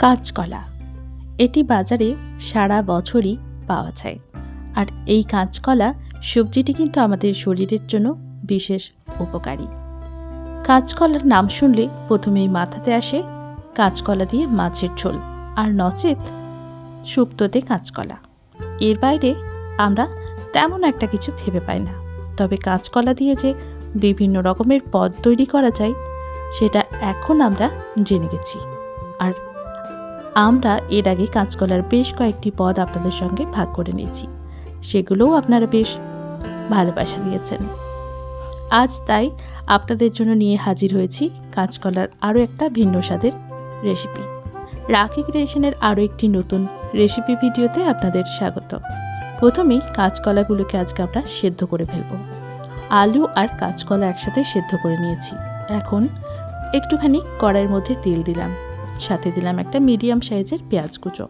কাঁচকলা। এটি বাজারে সারা বছরই পাওয়া যায়। আর এই কাঁচকলা সবজিটি কিন্তু আমাদের শরীরের জন্য বিশেষ উপকারী। কাঁচকলার নাম শুনলে প্রথমেই মাথাতে আসে কাঁচকলা দিয়ে মাছের ঝোল আর নচেত শুক্তোতে কাঁচকলা। এর বাইরে আমরা তেমন একটা কিছু ভেবে পাই না। তবে কাঁচকলা দিয়ে যে বিভিন্ন রকমের পদ তৈরি করা যায়, সেটা এখন আমরা জেনে গেছি। আর আমরা এর আগে কাঁচকলার বেশ কয়েকটি পদ আপনাদের সঙ্গে ভাগ করে নিয়েছি। সেগুলোও আপনারা বেশ ভালোবাসা দিয়েছেন। আজ তাই আপনাদের জন্য নিয়ে হাজির হয়েছি কাঁচকলার আরও একটা ভিন্ন স্বাদের রেসিপি রাখি ক্রিয়েশনের আরও একটি নতুন রেসিপি ভিডিওতে আপনাদের স্বাগত। প্রথমেই কাঁচকলাগুলোকে আজকে আমরা সেদ্ধ করে ফেলব। আলু আর কাঁচকলা একসাথে সেদ্ধ করে নিয়েছি। এখন একটুখানি কড়াইয়ের মধ্যে তেল দিলাম। সাথে দিলাম একটা মিডিয়াম সাইজের পেঁয়াজ কুচো।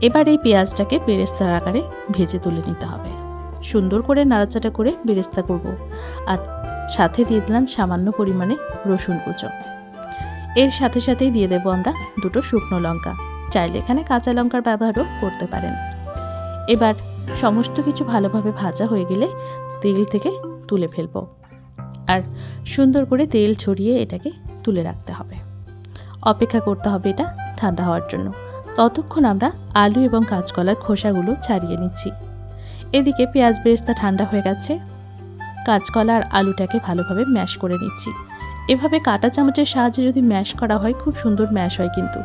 এবার এই পেঁয়াজটাকে বেরেস্তার আকারে ভেজে তুলে নিতে হবে। সুন্দর করে নাড়াচাড়া করে বেরেস্তা করব। আর সাথে দিয়ে দিলাম সামান্য পরিমাণে রসুন কুচো। এর সাথে সাথেই দিয়ে দেবো আমরা দুটো শুকনো লঙ্কা। চাইলে এখানে কাঁচা লঙ্কার ব্যবহারও করতে পারেন। এবার সমস্ত কিছু ভালোভাবে ভাজা হয়ে গেলে তেল থেকে তুলে ফেলব। আর সুন্দর করে তেল ছড়িয়ে এটাকে তুলে রাখতে হবে। অপেক্ষা করতে হবে এটা ঠান্ডা হওয়ার জন্য। ততক্ষণ আমরা আলু এবং কাঁচকলার খোসাগুলো ছাড়িয়ে নিচ্ছি। এদিকে পেঁয়াজ বেরেস্তা ঠান্ডা হয়ে গেছে। কাঁচকলা আর আলুটাকে ভালোভাবে ম্যাশ করে নিচ্ছি। এভাবে কাঁটা চামচের সাহায্যে যদি ম্যাশ করা হয়, খুব সুন্দর ম্যাশ হয় কিন্তু।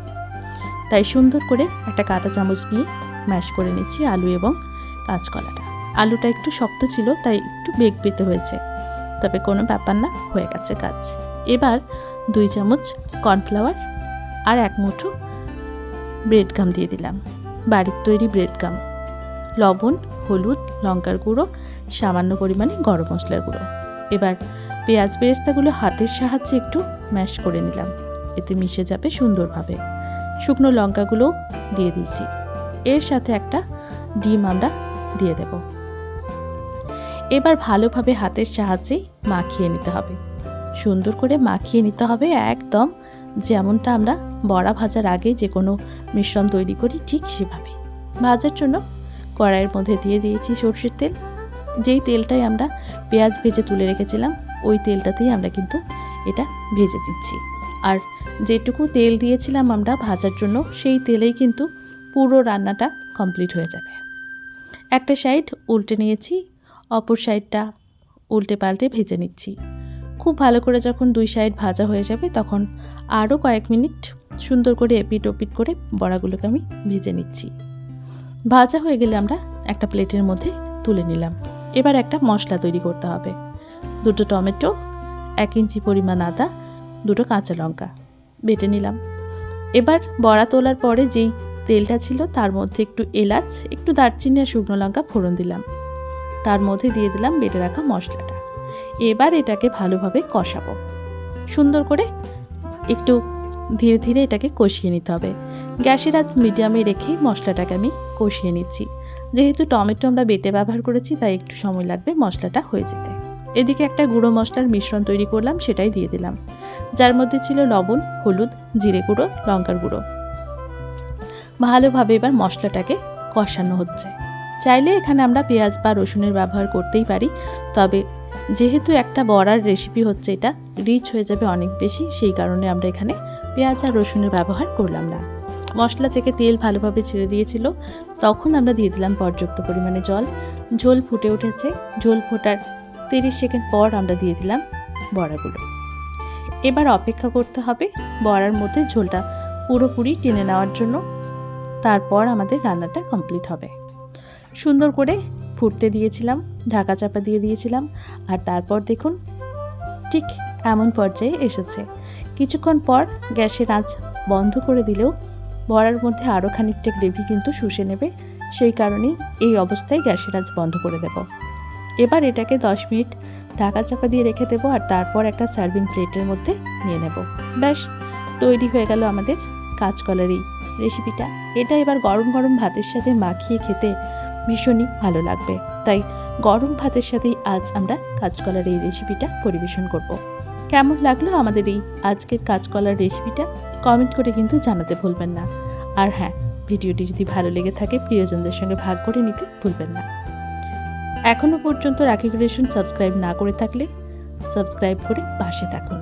তাই সুন্দর করে একটা কাঁটা চামচ নিয়ে ম্যাশ করে নিচ্ছি আলু এবং কাঁচকলাটা। আলুটা একটু শক্ত ছিল, তাই একটু বেগ পেতে হয়েছে। তবে কোনো ব্যাপার না, হয়ে গেছে কাজ। এবার দুই চামচ কর্নফ্লাওয়ার আর এক মুঠো ব্রেড গাম দিয়ে দিলাম। বাড়ির তৈরি ব্রেড গাম। লবণ, হলুদ, লঙ্কার গুঁড়ো, সামান্য পরিমাণে গরম মশলার গুঁড়ো। এবার পেঁয়াজ বেরেস্তাগুলো হাতের সাহায্যে একটু ম্যাশ করে নিলাম। এতে মিশে যাবে সুন্দরভাবে। শুকনো লঙ্কাগুলো দিয়ে দিয়েছি। এর সাথে একটা ডিম আমরা দিয়ে দেব। এবার ভালোভাবে হাতের সাহায্যে মাখিয়ে নিতে হবে। সুন্দর করে মাখিয়ে নিতে হবে একদম। যেমনটা আমরা বড়া ভাজার আগে যে কোনো মিশ্রণ তৈরি করি ঠিক সেভাবে। ভাজার জন্য কড়াইয়ের মধ্যে দিয়ে দিয়েছি সর্ষের তেল। যেই তেলটাই আমরা পেঁয়াজ ভেজে তুলে রেখেছিলাম, ওই তেলটাতেই আমরা কিন্তু এটা ভেজে দিচ্ছি আর যেটুকু তেল দিয়েছিলাম আমরা ভাজার জন্য, সেই তেলেই কিন্তু পুরো রান্নাটা কমপ্লিট হয়ে যাবে। একটা সাইড উল্টে নিয়েছি, অপর সাইডটা উল্টে পাল্টে ভেজে নিচ্ছি। খুব ভালো করে যখন দুই সাইড ভাজা হয়ে যাবে, তখন আরও কয়েক মিনিট সুন্দর করে এপিট ওপিট করে বড়াগুলোকে আমি ভেজে নিচ্ছি। ভাজা হয়ে গেলে আমরা একটা প্লেটের মধ্যে তুলে নিলাম। এবার একটা মশলা তৈরি করতে হবে। দুটো টমেটো, এক ইঞ্চি পরিমাণ আদা, দুটো কাঁচা লঙ্কা বেটে নিলাম। এবার বড়া তোলার পরে যেই তেলটা ছিল তার মধ্যে একটু এলাচ, একটু দারচিনি আর শুকনো লঙ্কা ফোড়ন দিলাম। তার মধ্যে দিয়ে দিলাম বেটে রাখা মশলাটা। এবার এটাকে ভালোভাবে কষাবো। সুন্দর করে একটু ধীরে ধীরে এটাকে কষিয়ে নিতে হবে। গ্যাসের আজ মিডিয়ামে রেখে মশলাটাকে আমি কষিয়ে নিচ্ছি। যেহেতু টমেটো আমরা বেটে ব্যবহার করেছি, তাই একটু সময় লাগবে মশলাটা হয়ে যেতে। এদিকে একটা গুঁড়ো মশলার মিশ্রণ তৈরি করলাম, সেটাই দিয়ে দিলাম। যার মধ্যে ছিল লবণ, হলুদ, জিরে গুঁড়ো, লঙ্কার গুঁড়ো। ভালোভাবে এবার মশলাটাকে কষানো হচ্ছে। চাইলে এখানে আমরা পেঁয়াজ বা রসুনের ব্যবহার করতেই পারি, তবে যেহেতু একটা বড়ার রেসিপি হচ্ছে এটা রিচ হয়ে যাবে অনেক বেশি, সেই কারণে আমরা এখানে পেঁয়াজ আর রসুনের ব্যবহার করলাম না। মশলা থেকে তেল ভালোভাবে ছেড়ে দিয়েছিল, তখন আমরা দিয়ে দিলাম পর্যাপ্ত পরিমাণে জল। ঝোল ফুটে উঠেছে, ঝোল ফোটার তিরিশ সেকেন্ড পর আমরা দিয়ে দিলাম বড়াগুলো। এবার অপেক্ষা করতে হবে বড়ার মধ্যে ঝোলটা পুরোপুরি টেনে নেওয়ার জন্য, তারপর আমাদের রান্নাটা কমপ্লিট হবে। সুন্দর করে ফুটতে দিয়েছিলাম, ঢাকা চাপা দিয়ে দিয়েছিলাম, আর তারপর দেখুন, ঠিক এমন পর্যায়ে এসেছে। কিছুক্ষণ পর গ্যাসের আঁচ বন্ধ করে দিলেও বড়ার মধ্যে আরও খানিকটা গ্রেভি কিন্তু শুষে নেবে, সেই কারণেই এই অবস্থায় গ্যাসের আঁচ বন্ধ করে দেব। এবার এটাকে দশ মিনিট ঢাকা চাপা দিয়ে রেখে দেবো আর তারপর একটা সার্ভিং প্লেটের মধ্যে নিয়ে নেব। ব্যাস, তৈরি হয়ে গেল আমাদের কাঁচকলার এই রেসিপিটা। এটা এবার গরম গরম ভাতের সাথে মাখিয়ে খেতে ভীষণই ভালো লাগবে। তাই গরম ভাতের সাথেই আজ আমরা কাঁচকলার এই রেসিপিটা পরিবেশন করব। কেমন লাগল আমাদের এই আজকের কাঁচকলার রেসিপিটা কমেন্ট করে কিন্তু জানাতে ভুলবেন না। আর হ্যাঁ ভিডিওটি যদি ভালো লেগে থাকে, প্রিয়জনদের সঙ্গে ভাগ করে নিতে ভুলবেন না। এখনও পর্যন্ত রাখি ক্রিয়েশন সাবস্ক্রাইব না করে থাকলে সাবস্ক্রাইব করে পাশে থাকুন।